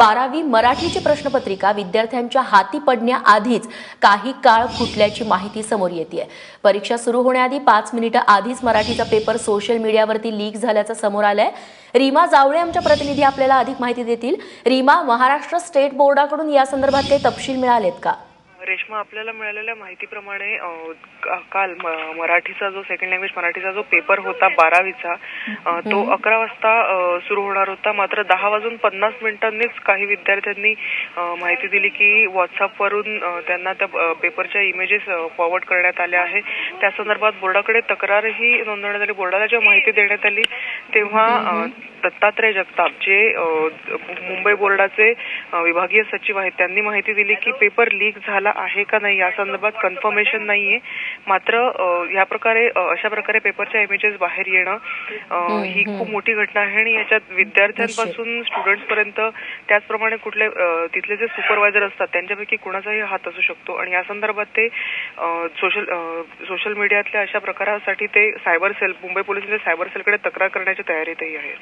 बारावी मराठीची प्रश्नपत्रिका विद्यार्थ्यांच्या हाती पडण्याआधीच काही काळ फुटल्याची माहिती समोर येते परीक्षा सुरू होण्याआधी पाच मिनिटं आधीच मराठीचा पेपर सोशल मीडियावरती लीक झाल्याचं समोर आलंय. रीमा जावळे आमच्या प्रतिनिधी आपल्याला अधिक माहिती देतील. रीमा महाराष्ट्र स्टेट बोर्डाकडून या संदर्भात काही तपशील मिळालेत का? रेश्मा आपल्याला मिळालेल्या माहितीप्रमाणे काल मराठीचा जो सेकंड लँग्वेज मराठीचा जो पेपर होता बारावीचा तो अकरा वाजता सुरू होणार होता. मात्र दहा वाजून पन्नास मिनिटांनीच काही विद्यार्थ्यांनी माहिती दिली की व्हॉट्सअपवरून त्यांना त्या पेपरच्या इमेजेस फॉरवर्ड करण्यात आल्या आहे त्या संदर्भात बोर्डाकडे तक्रारही नोंदवण्यात आली. बोर्डाला जेव्हा माहिती देण्यात आली तेव्हा दत्तात्रय जगताप जे मुंबई बोर्डाचे विभागीय सचिव आहेत. त्यांनी माहिती दिली की पेपर लीक झाला आहे का नाही या संदर्भात कन्फर्मेशन नाहीये. मात्र या प्रकारे अशा प्रकारे पेपरच्या इमेजेस बाहेर येणं ही खूप मोठी घटना आहे आणि याच्यात विद्यार्थ्यांपासून स्टुडंट्स पर्यंत त्याचप्रमाणे कुठले तिथले जे सुपरवायझर असतात त्यांच्यापैकी कुणाचाही हात असू शकतो. आणि या संदर्भात ते सोशल सोशल मीडियातल्या अशा प्रकारासाठी ते सायबर सेल मुंबई पोलिसांच्या सायबर सेलकडे तक्रार करण्याच्या तयारीतही आहेत.